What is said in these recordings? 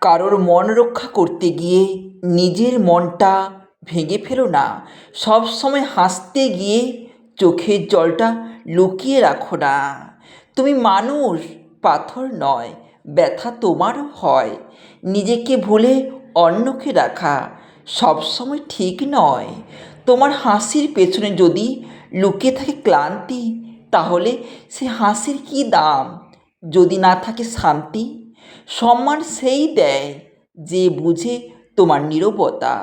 কারোর মন রক্ষা করতে গিয়ে নিজের মনটা ভেঙে ফেলো না। সব সময় হাসতে গিয়ে চোখের জলটা লুকিয়ে রাখো না। তুমি মানুষ, পাথর নয়, ব্যথা তোমারও হয়। নিজেকে ভুলে অন্যকে রাখা সবসময় ঠিক নয়। তোমার হাসির পেছনে যদি লুকিয়ে থাকে ক্লান্তি, তাহলে সে হাসির কী দাম? যদি না থাকে শান্তি সম্মান সেই দেয় যে বুঝে তোমার নীরবতা,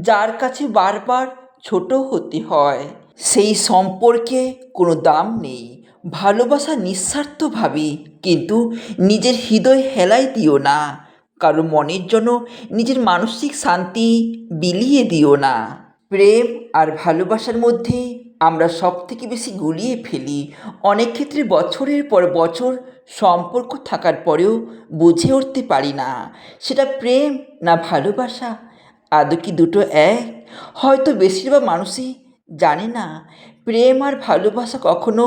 যার কাছে বারবার ছোট হতে হয়। সেই সম্পর্কে কোনো দাম নেই, ভালোবাসা নিঃস্বার্থভাবে, কিন্তু নিজের হৃদয় হেলায় দিও না। কারও মনের জন্য নিজের মানসিক শান্তি বিলিয়ে দিও না। প্রেম আর ভালোবাসার মধ্যে আমরা সব থেকে বেশি গুলিয়ে ফেলি। অনেক ক্ষেত্রে বছরের পর বছর সম্পর্ক থাকার পরেও বুঝে উঠতে পারি না। সেটা প্রেম না ভালোবাসা? আদৌ কি দুটো এক? হয়তো বেশিরভাগ মানুষই জানে না, প্রেম আর ভালোবাসা কখনো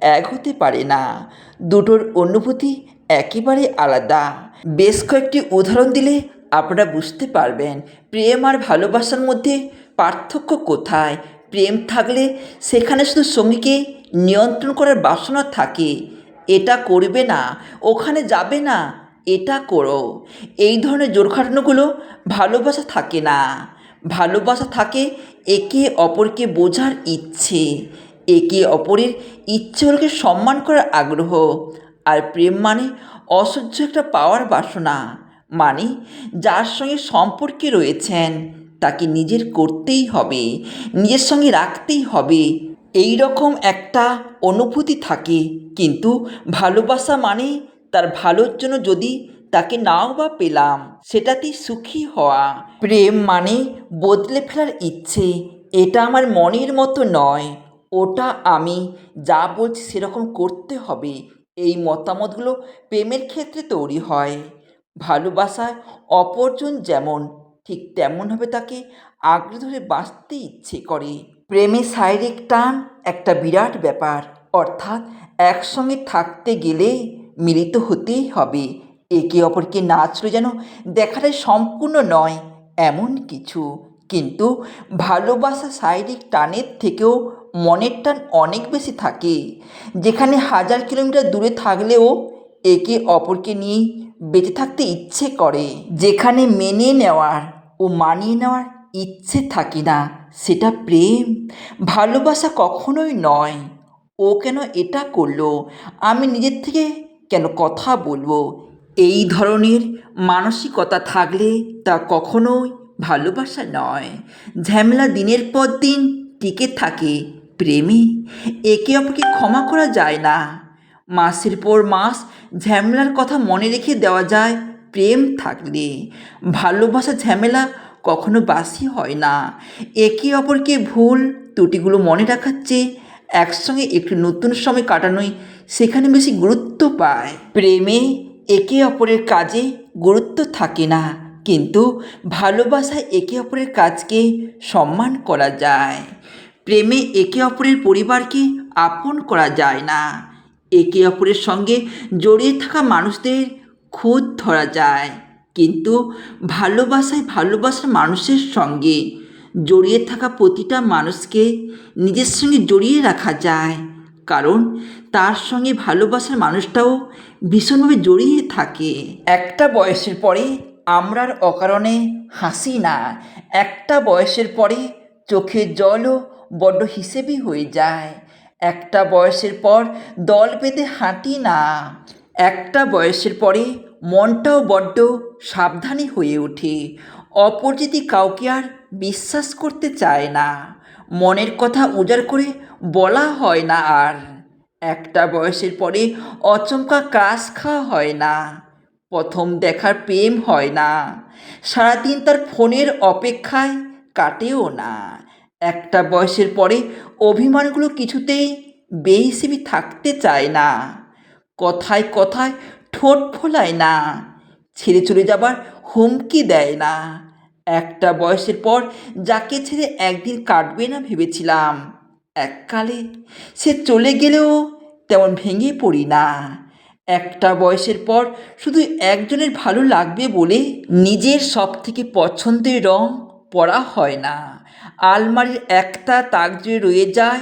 এক হতে পারে না। দুটোর অনুভূতি একেবারে আলাদা। বেশ কয়েকটি উদাহরণ দিলে আপনারা বুঝতে পারবেন, প্রেম আর ভালোবাসার মধ্যে পার্থক্য কোথায়? প্রেম থাকলে সেখানে শুধু সঙ্গীকে নিয়ন্ত্রণ করার বাসনা থাকে এটা করবে না, ওখানে যাবে না, এটা করো। এই ধরনের জোর খাটানোগুলো ভালোবাসা থাকে না। ভালোবাসা থাকে একে অপরকে বোঝার ইচ্ছে। একে অপরের ইচ্ছেগুলোকে সম্মান করার আগ্রহ। আর প্রেম মানে অসহ্য একটা পাওয়ার বাসনা। মানে যার সঙ্গে সম্পর্কে রয়েছেন, তাকে নিজের করতেই হবে, নিজের সঙ্গে রাখতেই হবে। এই রকম একটা অনুভূতি থাকে, কিন্তু ভালোবাসা মানে তার ভালোর জন্য যদি তাকে নাও বা পেলাম, সেটাতেই সুখী হওয়া। প্রেম মানে বদলে ফেলার ইচ্ছে, এটা আমার মনের মতো নয়, ওটা আমি যা বলছি সেরকম করতে হবে, এই মতামতগুলো প্রেমের ক্ষেত্রে তৈরি হয়। ভালোবাসায় অপরজন যেমন, ঠিক তেমনভাবে তাকে আঁকড়ে ধরে বাঁচতে ইচ্ছে করে। প্রেমে শারীরিক টান একটা বিরাট ব্যাপার। অর্থাৎ একসঙ্গে থাকতে গেলে মিলিত হতেই হবে। একে অপরকে না ছুড়ে যেন দেখাটাই সম্পূর্ণ নয়, এমন কিছু। কিন্তু ভালোবাসা শারীরিক টানের থেকেও মনের টান অনেক বেশি থাকে। যেখানে হাজার কিলোমিটার দূরে থাকলেও একে অপরকে নিয়ে বেঁচে থাকতে ইচ্ছে করে। যেখানে মেনে নেওয়ার ও মানিয়ে নেওয়ার ইচ্ছে থাকে না, সেটা প্রেম। ভালোবাসা কখনোই নয়। ও কেন এটা করল? আমি নিজের থেকে কেন কথা বলব? এই ধরনের মানসিকতা থাকলে তা কখনোই ভালোবাসা নয়। ঝামেলা দিনের পর দিন টিকে থাকে প্রেমে। একে অপরকে ক্ষমা করা যায় না। মাসের পর মাস ঝামেলার কথা মনে রেখে দেওয়া যায় প্রেম থাকলে। ভালোবাসা ঝামেলা কখনো বাসি হয় না। একে অপরকে ভুল ত্রুটিগুলো মনে রাখার চেয়ে একসঙ্গে একটু নতুন সময় কাটানোই সেখানে বেশি গুরুত্ব পায়। প্রেমে একে অপরের কাজে গুরুত্ব থাকে না, কিন্তু ভালোবাসায় একে অপরের কাজকে সম্মান করা যায়। প্রেমে একে অপরের পরিবারকে আপন করা যায় না, একে অপরের সঙ্গে জড়িয়ে থাকা মানুষদের খুঁত ধরা যায়। কিন্তু ভালোবাসায় ভালোবাসার মানুষের সঙ্গে জড়িয়ে থাকা প্রতিটা মানুষকে নিজের সঙ্গে জড়িয়ে রাখা যায়। কারণ তার সঙ্গে ভালোবাসার মানুষটাও ভীষণভাবে জড়িয়ে থাকে। একটা বয়সের পরে আমরা আর অকারণে হাসি না। একটা বয়সের পরে চোখের জলও বড্ড হিসেবে হয়ে যায়। একটা বয়সের পর দল বেঁধে হাঁটি না। একটা বয়সের পরে মনটাও বড্ড সাবধানী হয়ে ওঠে। অপরিচিতি কাউকে আর বিশ্বাস করতে চায় না। মনের কথা উজাড় করে বলা হয় না আর। একটা বয়সের পরে অচমকা কাজ খাওয়া হয় না। প্রথম দেখার প্রেম হয় না। সারাদিন তার ফোনের অপেক্ষায় কাটেও না। একটা বয়সের পরে অভিমানগুলো কিছুতেই বেহিসেবি থাকতে চায় না। কথায় কথায় ঠোঁট ফোলায় না, ছেড়ে চলে যাবার হুমকি দেয় না। একটা বয়সের পর যাকে ছেড়ে একদিন কাটবে না ভেবেছিলাম। এককালে সে চলে গেলেও তেমন ভেঙে পড়ি না। একটা বয়সের পর শুধু একজনের ভালো লাগবে বলে নিজের সব থেকে পছন্দের রং পরা হয় না। আলমারির একটা তাক জুড়ে রয়ে যায়,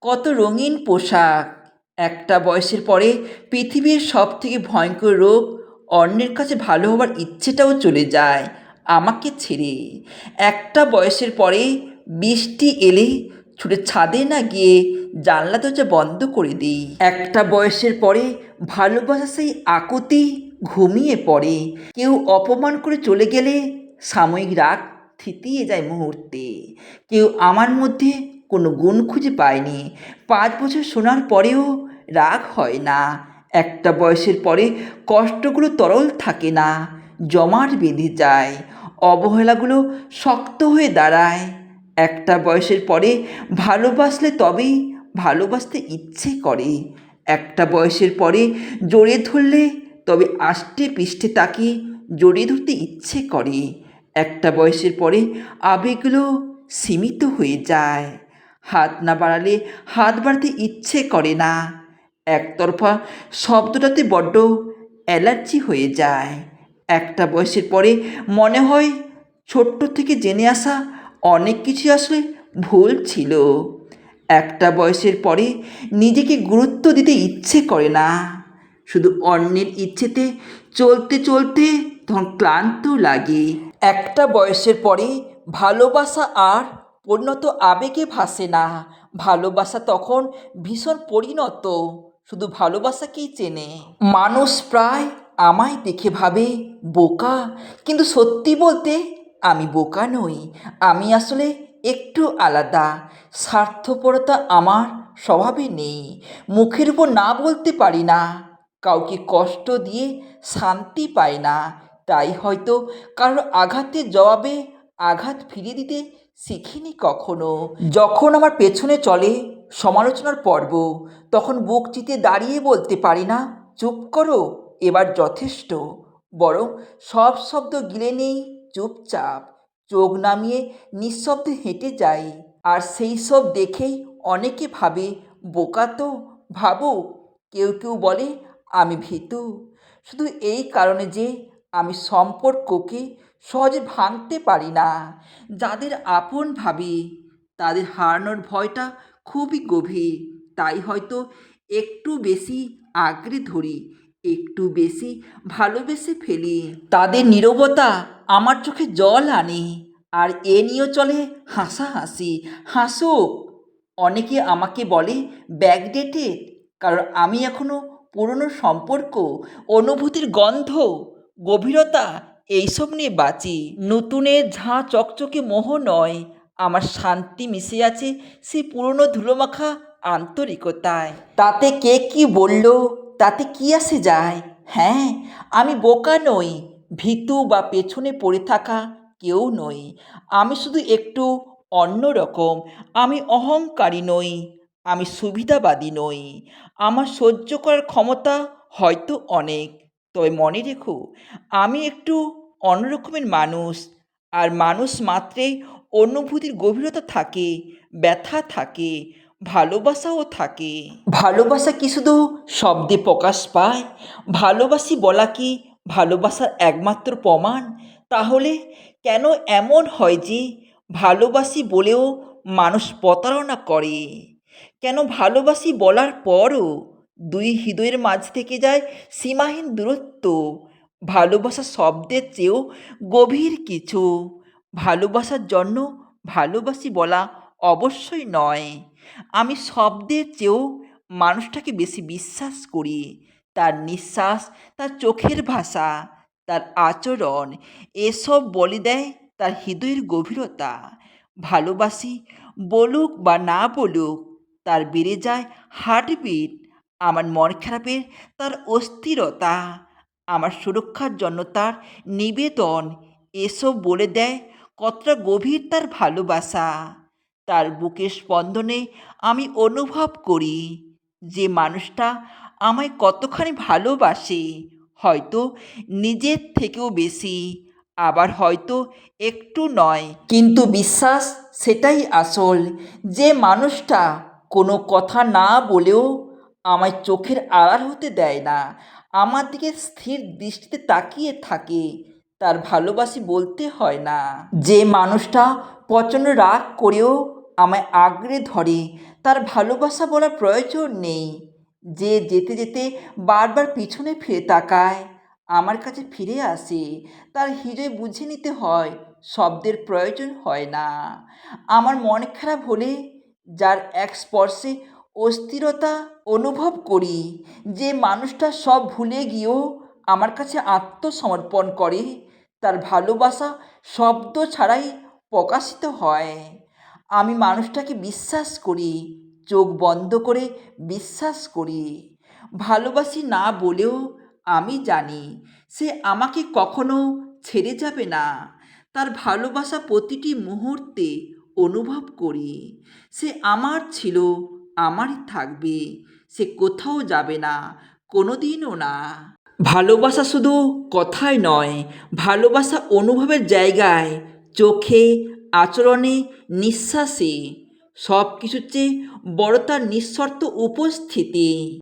কত রঙিন পোশাক। একটা বয়সের পরে পৃথিবীর সব থেকে ভয়ঙ্কর রোগ অন্যের কাছে ভালো হবার ইচ্ছেটাও চলে যায় আমাকে ছেড়ে। একটা বয়সের পরে বৃষ্টি এলে ছুটে ছাদে না গিয়ে জানলা দরজা বন্ধ করে দিই। একটা বয়সের পরে ভালোবাসা সেই আকুতি ঘুমিয়ে পড়ে। কেউ অপমান করে চলে গেলে সাময়িক রাগ থিতিয়ে যায় মুহূর্তে। কেউ আমার মধ্যে কোনো গুণ খুঁজে পায়নি পাঁচ বছর শোনার পরেও রাগ হয় না। একটা বয়সের পরে কষ্টগুলো তরল থাকে না। জমাট বেঁধে যায়। অবহেলাগুলো শক্ত হয়ে দাঁড়ায়। একটা বয়সের পরে ভালোবাসলে তবেই ভালোবাসতে ইচ্ছে করে। একটা বয়সের পরে জড়িয়ে ধরলে তবে আষ্টে পৃষ্ঠে তাকে জড়িয়ে ধরতে ইচ্ছে করে। একটা বয়সের পরে আবেগগুলো সীমিত হয়ে যায়। হাত না বাড়ালে হাত বাড়াতে ইচ্ছে করে না। একতরফা শব্দটাতে বড্ড অ্যালার্জি হয়ে যায়। একটা বয়সের পরে মনে হয় ছোট্ট থেকে জেনে আসা অনেক কিছু আসলে ভুল ছিল। একটা বয়সের পরে নিজেকে গুরুত্ব দিতে ইচ্ছে করে না। শুধু অন্যের ইচ্ছেতে চলতে চলতে তখন ক্লান্ত লাগে। একটা বয়সের পরে ভালোবাসা আর পরিণত আবেগে ভাসে না। ভালোবাসা তখন ভীষণ পরিণত। শুধু ভালোবাসাকেই চেনে। মানুষ প্রায় আমায় দেখে ভাবে, বোকা। কিন্তু সত্যি বলতে আমি বোকা নই। আমি আসলে একটু আলাদা। স্বার্থপরতা আমার স্বভাবে নেই। মুখের উপর না বলতে পারি না। কাউকে কষ্ট দিয়ে শান্তি পায় না। তাই হয়তো কারোর আঘাতের জবাবে আঘাত ফিরিয়ে দিতে শিখিনি কখনো। যখন আমার পেছনে চলে সমালোচনার পর্ব, তখন বুক চিতে দাঁড়িয়ে বলতে পারি না, চুপ করো, এবার যথেষ্ট। বরং সব শব্দ গিলে নেই, চুপচাপ, চোখ নামিয়ে নিঃশব্দে হেঁটে যাই। আর সেই সব দেখেই অনেকে ভাবে, বোকা তো ভাবুক কেউ কেউ বলে, আমি ভীতু শুধু এই কারণে যে, আমি সম্পর্ককে সহজে ভাঙতে পারি না। যাদের আপন ভাবি, তাদের হারানোর ভয়টা খুবই গভীর। তাই হয়তো একটু বেশি আঁকড়ে ধরি, একটু বেশি ভালোবেসে ফেলি। তাদের নীরবতা আমার চোখে জল আনে, আর এ নিয়েও চলে হাসাহাসি। হাসুক। অনেকে আমাকে বলে ব্যাকডেটেড কারণ আমি এখনও পুরনো সম্পর্ক, অনুভূতির গন্ধ, গভীরতা এইসব নিয়ে বাঁচি নতুনের ঝাঁ চকচকে মোহ নয়, আমার শান্তি মিশে আছে সেই পুরনো ধুলোমাখা আন্তরিকতায়। তাতে কে কি বলল, তাতে কি আসে যায়? হ্যাঁ আমি বোকা নই, ভীতু বা পেছনে পড়ে থাকা কেউ নই। আমি শুধু একটু অন্যরকম, আমি অহংকারী নই, আমি সুবিধাবাদী নই। আমার সহ্য করার ক্ষমতা হয়তো অনেক তবে মনে রেখো, আমি একটু অন্যরকমের মানুষ আর মানুষ মাত্রেই অনুভূতির গভীরতা থাকে, ব্যথা থাকে, ভালোবাসাও থাকে। ভালোবাসা কি শুধু শব্দে প্রকাশ পায়? ভালোবাসি বলা কি ভালোবাসার একমাত্র প্রমাণ? তাহলে কেন এমন হয় যে ভালোবাসি বলেও মানুষ প্রতারণা করে? কেন ভালোবাসি বলার পরও দুই হৃদয়ের মাঝ থেকে যায় সীমাহীন দূরত্ব। ভালোবাসা শব্দের চেয়েও গভীর কিছু। ভালোবাসার জন্য ভালোবাসি বলা অবশ্যই নয়। আমি শব্দের চেয়েও মানুষটাকে বেশি বিশ্বাস করি। তার নিঃশ্বাস, তার চোখের ভাষা, তার আচরণ, এসব বলে দেয় তার হৃদয়ের গভীরতা। ভালোবাসি বলুক বা না বলুক, তার বেড়ে যায় হার্টবিট আমার মন খারাপের তার অস্থিরতা, আমার সুরক্ষার জন্য তার নিবেদন, এসব বলে দেয় কতটা গভীর তার ভালোবাসা। তার বুকের স্পন্দনে আমি অনুভব করি যে মানুষটা আমায় কতখানি ভালোবাসে, হয়তো নিজের থেকেও বেশি, আবার হয়তো একটু নয়। কিন্তু বিশ্বাস সেটাই আসল যে মানুষটা কোনো কথা না বলেও আমায় চোখের আড়াল হতে দেয় না, আমার দিকে স্থির দৃষ্টিতে তাকিয়ে থাকে, তার ভালোবাসি বলতে হয় না। যে মানুষটা প্রচণ্ড রাগ করেও আমায় আঁকড়ে ধরে, তার ভালোবাসা বলার প্রয়োজন নেই। যে যেতে যেতে বারবার পিছনে ফিরে তাকায়, আমার কাছে ফিরে আসে, তার হৃদয় বুঝে নিতে হয়, শব্দের প্রয়োজন হয় না। আমার মন খারাপ হলে, যার এক স্পর্শে অস্থিরতা অনুভব করি যে মানুষটা সব ভুলে গিয়েও আমার কাছে আত্মসমর্পণ করে। তার ভালোবাসা শব্দ ছাড়াই প্রকাশিত হয়। আমি মানুষটাকে বিশ্বাস করি, চোখ বন্ধ করে বিশ্বাস করি। ভালোবাসি না বলেও আমি জানি, সে আমাকে কখনো ছেড়ে যাবে না। তার ভালোবাসা প্রতিটি মুহূর্তে অনুভব করি। সে আমার ছিল আমারই থাকবে, সে কোথাও যাবে না কোনো দিনও না। ভালোবাসা শুধু কথায় নয়, ভালোবাসা অনুভবের জায়গায়, চোখে, আচরণে, নিঃশ্বাসে। সব কিছুর চেয়ে বড় তার নিঃশর্ত উপস্থিতি।